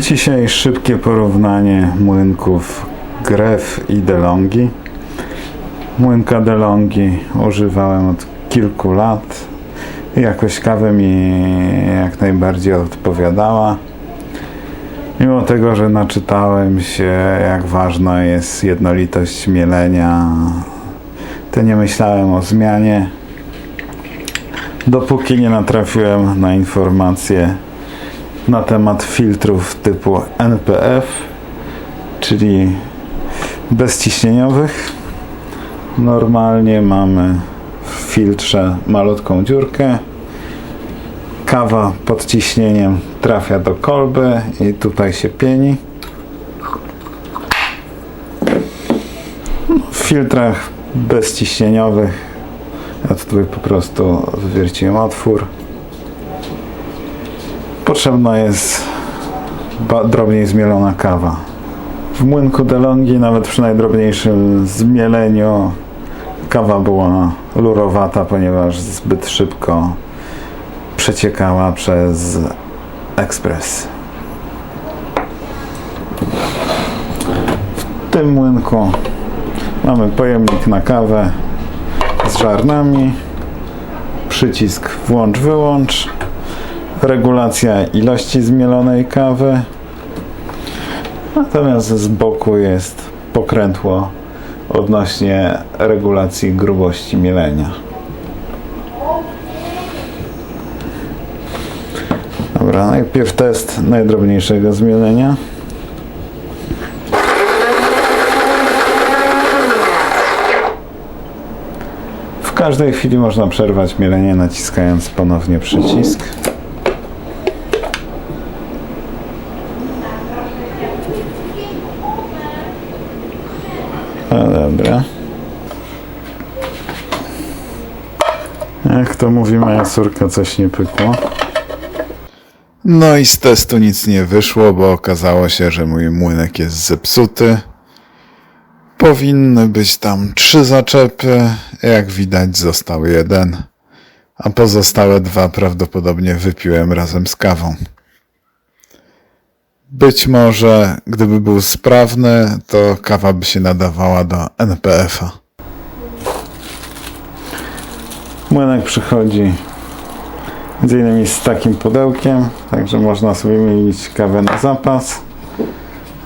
Dzisiaj szybkie porównanie młynków Gref i DeLonghi. Młynka DeLonghi używałem od kilku lat. Jakość kawy mi jak najbardziej odpowiadała. Mimo tego, że naczytałem się, jak ważna jest jednolitość mielenia, to nie myślałem o zmianie. Dopóki nie natrafiłem na informacje na temat filtrów typu NPF, czyli bezciśnieniowych. Normalnie mamy w filtrze malutką dziurkę. Kawa pod ciśnieniem trafia do kolby i tutaj się pieni. W filtrach bezciśnieniowych ja tutaj po prostu wywierciłem otwór. Potrzebna jest drobniej zmielona kawa. W młynku DeLonghi nawet przy najdrobniejszym zmieleniu kawa była lurowata, ponieważ zbyt szybko przeciekała przez ekspres. W tym młynku mamy pojemnik na kawę z żarnami, przycisk włącz-wyłącz, regulacja ilości zmielonej kawy, natomiast z boku jest pokrętło odnośnie regulacji grubości mielenia. Dobra, najpierw test najdrobniejszego zmielenia. W każdej chwili można przerwać mielenie naciskając ponownie przycisk. No dobra. Jak to mówi moja córka, coś nie pykło. No i z testu nic nie wyszło, bo okazało się, że mój młynek jest zepsuty. Powinny być tam trzy zaczepy, jak widać został jeden, a pozostałe dwa prawdopodobnie wypiłem razem z kawą. Być może, gdyby był sprawny, to kawa by się nadawała do NPF-a. Młynek przychodzi między innymi z takim pudełkiem, także można sobie mielić kawę na zapas.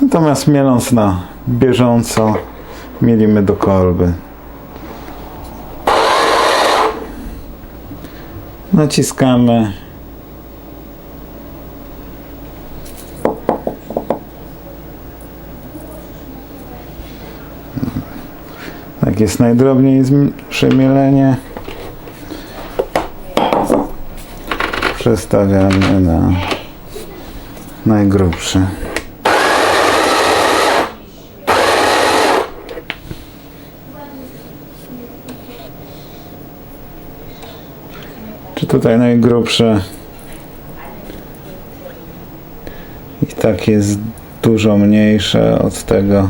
Natomiast mieląc na bieżąco, mielimy do kolby. Naciskamy. Jest najdrobniejsze mielenie. Przestawiamy na najgrubszy. Czy tutaj najgrubszy? I tak jest dużo mniejsze od tego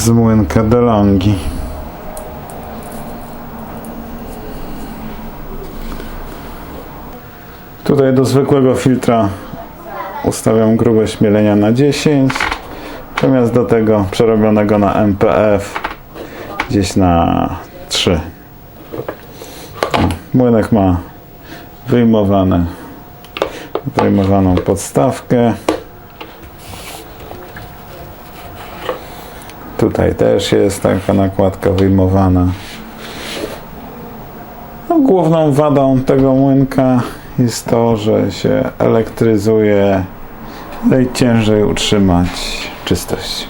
z młynka DeLonghi. Tutaj do zwykłego filtra ustawiam grubość mielenia na 10, natomiast do tego przerobionego na MPF gdzieś na 3. O, Młynek ma wyjmowane, wyjmowaną podstawkę. Tutaj też jest taka nakładka wyjmowana. No, główną wadą tego młynka jest to, że się elektryzuje, i ciężej utrzymać czystość.